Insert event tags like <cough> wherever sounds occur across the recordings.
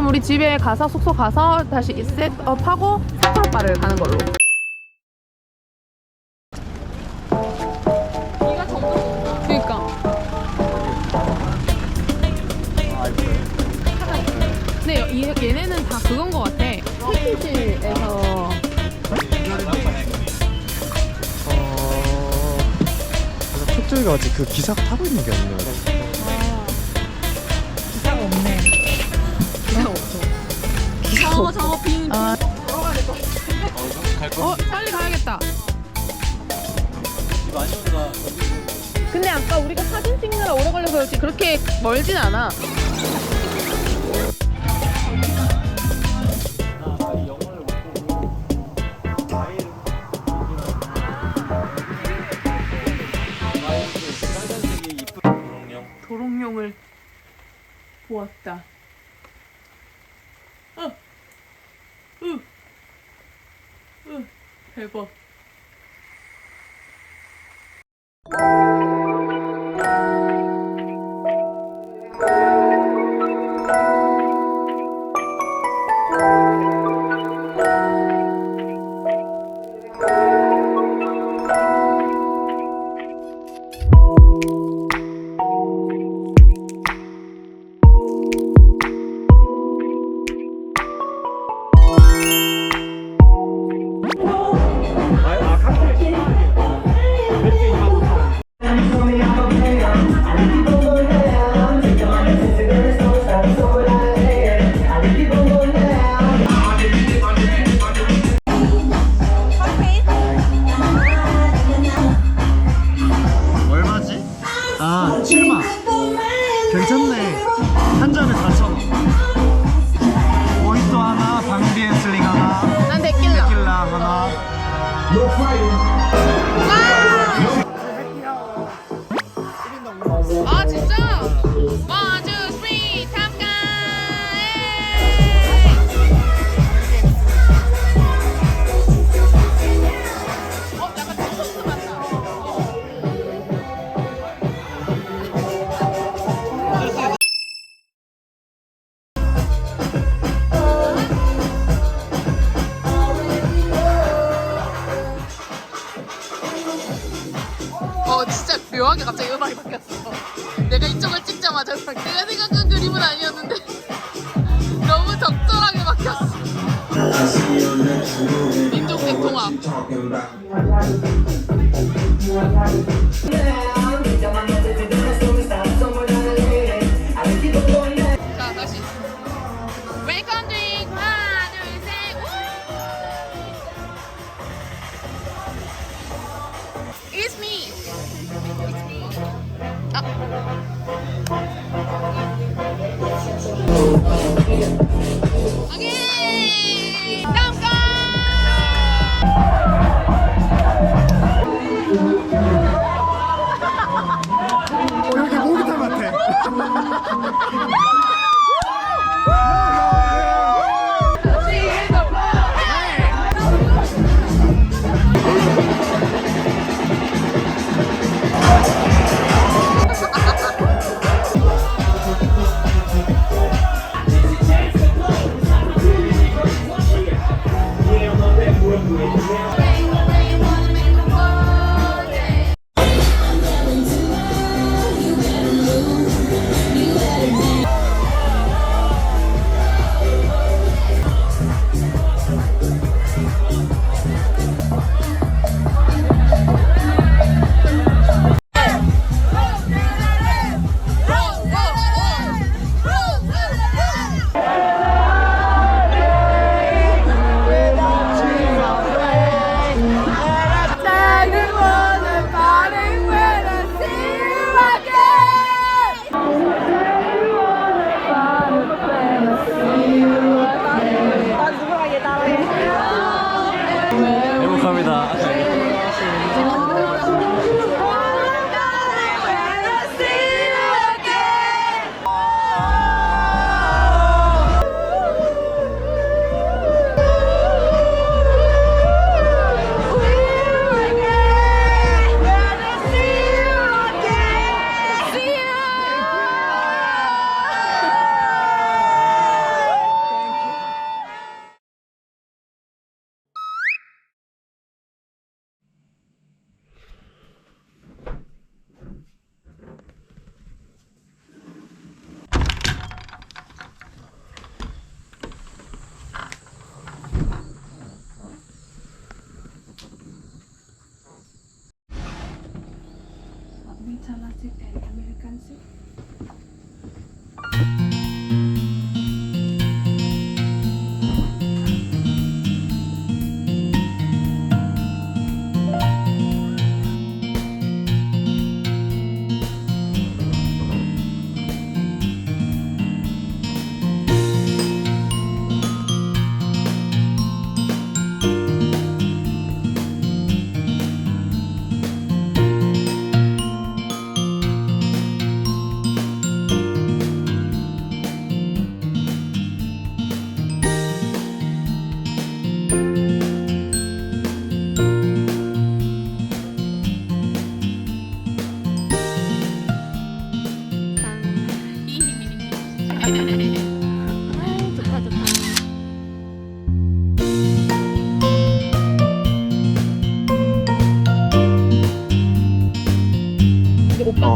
그럼 우리 집에 가서 숙소 가서 다시 셋업하고 사파바를 가는 걸로. 그니까. 근데 얘네는 다 그건 것 같아. 패키지에서 어... 그래서 촉조이가 어찌 그 기사가 타고 있는 게 없는 거지 기사가 저거 빈. 아. 어, 빨리 가야겠다. 근데 아까 우리가 사진 찍느라 오래 걸려서 그렇지 그렇게 멀진 않아. 도롱뇽을 보았다. 어, 으, 으, 대박. 아 묘하게 갑자기 음악이 바뀌었어. 내가 이쪽을 찍자마자 내가 생각한 그림은 아니었는데 <laughs> 너무 적절하게 바뀌었어. 민족의 통합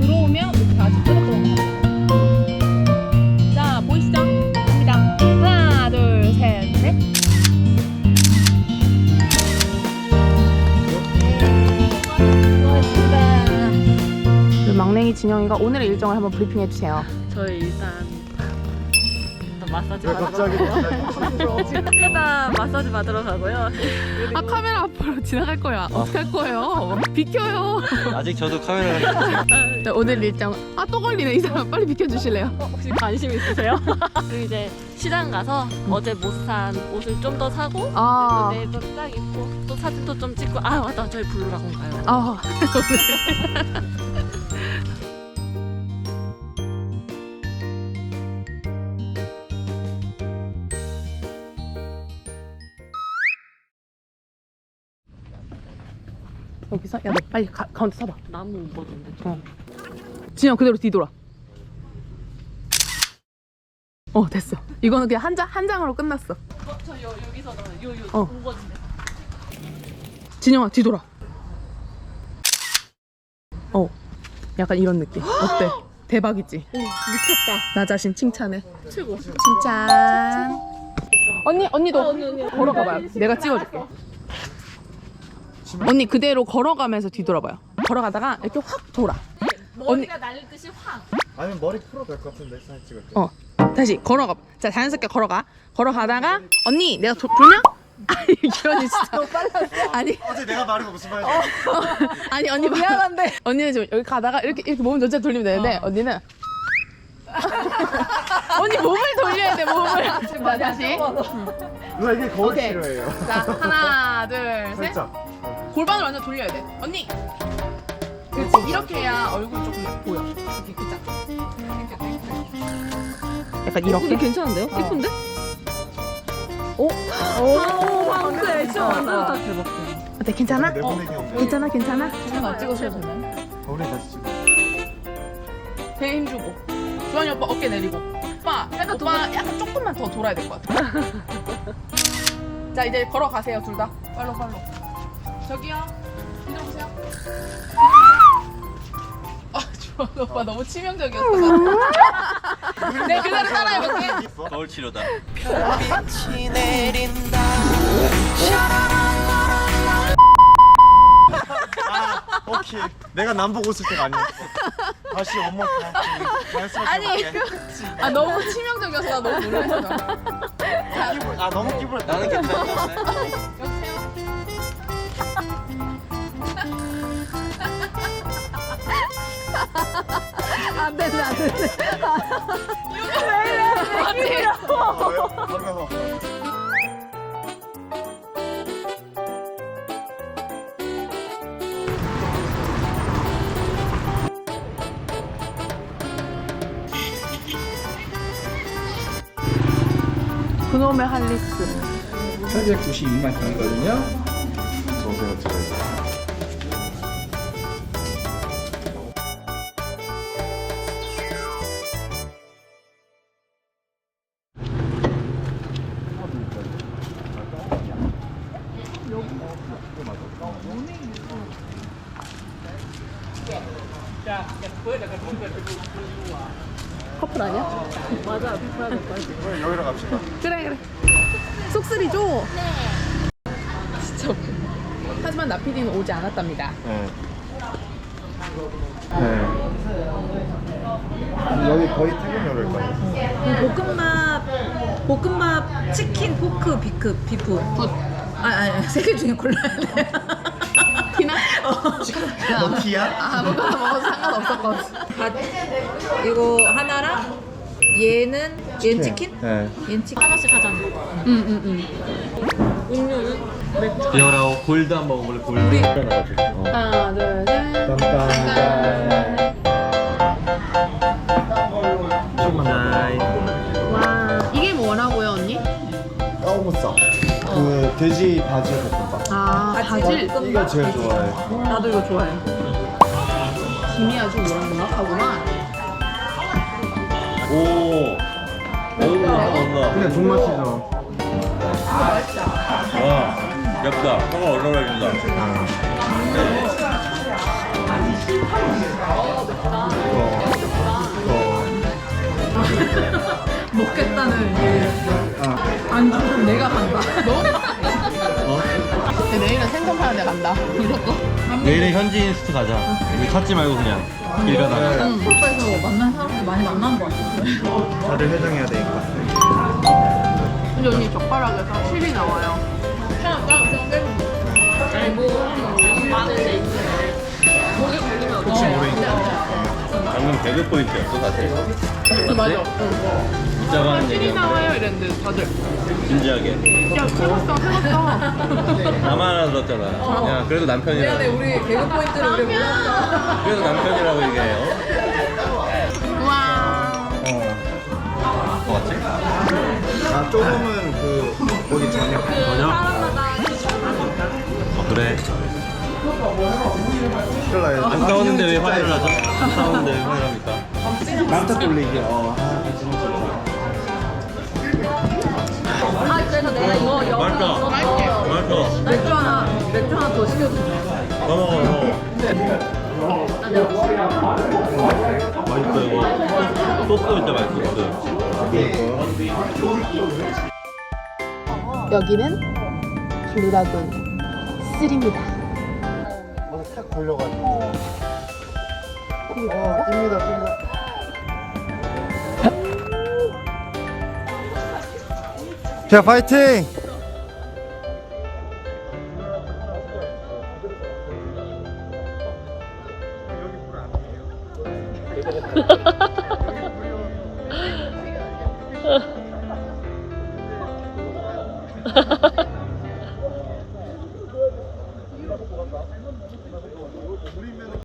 들어오면 이렇게 다시 끌고 자 보이시죠? 갑니다 하나 둘셋넷 네, 막냉이 진영이가 오늘의 일정을 한번 브리핑해 주세요. 저희 일단 마사지 왜 받으러 갑자기 가고요. 일단 <laughs> 마사지 받으러 가고요. 아 카메라 앞으로 지나갈 거야. 어떻게 할 거예요? 비켜요. 아직 저도 카메라를 <laughs> 네, 오늘 일정 아 또 걸리네 이 사람 빨리 비켜 주실래요? 혹시 관심 있으세요? <laughs> 그리고 이제 시장 가서 어제 못 산 옷을 좀 더 사고 아, 내일 또딱 입고 또 사진도 좀 찍고 아 맞다 저희 블루라곤 가요. 아 여기서 야너 빨리 가, 가운데 서봐. 나무 못 보던데. 어. 진영 그대로 뒤돌아. 어 됐어. 이거는 그냥 한 장 한 장으로 끝났어. 어, 저 여, 여기서 나요. 요, 요, 어. 우거진데. 진영아 뒤돌아. 어, 약간 이런 느낌. 어때? 대박이지? 오 미쳤다. 나 자신 칭찬해. 최고. 칭찬. 언니 언니도 언니, 언니. 걸어가봐요. 내가 찍어줄게. 언니 그대로 걸어가면서 뒤돌아봐요. 걸어가다가 이렇게 확 돌아. 머리가 날릴 듯이 확. 아니면 머리 풀어도 될 것 같은데 사진 찍을 때. 어, 다시 걸어가. 자 자연스럽게 걸어가. 걸어가다가 언니 내가 도, 돌면 <laughs> 아니 이현이 진짜. <laughs> 아니 어제 내가 말해서 무슨 말이야? <laughs> 아니 언니 미안한데 언니는 지금 여기 가다가 이렇게 이렇게 몸 전체 돌리면 되는데 언니는 언니 몸을 돌려야 돼 몸을 자 다시 누나 이게 거울 오케이. 필요해요. 자 하나 둘 셋 살짝. 골반을 완전 돌려야 돼 언니 그렇지 이렇게 해야 얼굴 조금 보여 이렇게 그자 약간 이렇게 괜찮은데요? 어. 예쁜데? 오? 오 방금 액션 완전 대박. 어때 괜찮아? 내보내기 없네. 괜찮아 괜찮아? 안 찍으셔도 되나요? 거울에 다시 찍어. 배에 힘 주고 주환이 오빠 어깨 내리고 오빠 약간 오빠 약간 조금만 더 돌아야 될 것 같아 <laughs> 자 이제 걸어가세요 둘 다 빨로 빨로 저기요 이리 오세요 아 주환 오빠 너무 치명적이었어 <laughs> 네 그대로 따라해볼게 거울 치료다. 아, 오케이. 내가 남 보고 있을 때가 아니었어. 다시 엄마 다시 말씀해 아니. 아 너무 치명적이어서 나 너무 놀랐어 아 너무 기분했다. 나는 괜찮은데. 안 된다 안 된다. 아? 반가워. 그놈의 할리스 892만 평이거든요. 정세가 커플 아니야? 맞아. 비슷하게 돼. 여기로 갑시다. 그래 그래 속쓰리 줘 네. 진짜 웃겨 하지만 나피디는 오지 않았답니다 네. 네. 여기 거의 퇴근역일 거예요. 볶음밥 볶음밥 치킨 포크 비크 비프 아 아니 세개 중에 골라야 돼. <laughs> 티나? 너 티야? 아무거나 먹어도 상관없었거든. 밥 이거 하나랑 얘는 얘는 치킨. 네. 얘는 치킨. 하나씩 하자. 응응응. 음료는 비어라고 골드 한번 먹을래 골드. 하나 둘셋. 깜깜 돼지 바질 볶음밥. 아 바질 이거 제일 좋아해. 나도 이거 좋아해 김이 아주 노랑노랑하구만 오. 오, 뭔가. 그냥 존맛이죠. 와, 엽다. 화가 올라오긴다. 먹겠다는 게 안주는 내가 간다 <laughs> 너? 어? 내일은 생각 한번 파는 데 간다. 무조건. 내일은 현지인 스트 가자. 우리 찾지 말고 그냥 길 가다가. 골프에서 만난 사람들 많이 만난 것 같아. 다들 회장해야 되니까. 근데 언니 젓가락에서 실이 나와요. 혹시 모르니까. 방금 배그 포인트였어 사실. 맞아. 진짜가 하는 얘기였는데 나와요 이랬는데 다들. 진지하게. 야 세웠어 세웠어. 나만 하나 들었잖아. 야 그래도 남편이라고. 우리 개그 포인트를 우리 몰랐다. 그래도 남편이라고 얘기해요. 우와. 어. 뭐 같지? 아 조금은 그 거기 저녁. 전혀? 어, 그래. 나요. 안 싸웠는데 왜 화해를 하죠? 안 싸웠는데 왜 화해를 합니까? 남탓 돌리기. 어. 아 그래서 내가 이거. 맛있어. 맥주 하나, 맥주 하나 더 시켜주세요. 더 먹어, 더 먹어. 맛있어, 이거. 소스 진짜 맛있어. 여기는 블루라군 3입니다. 어서 탁 걸려가지고. 어, 뜁니다, 뜁니다. 자, 파이팅!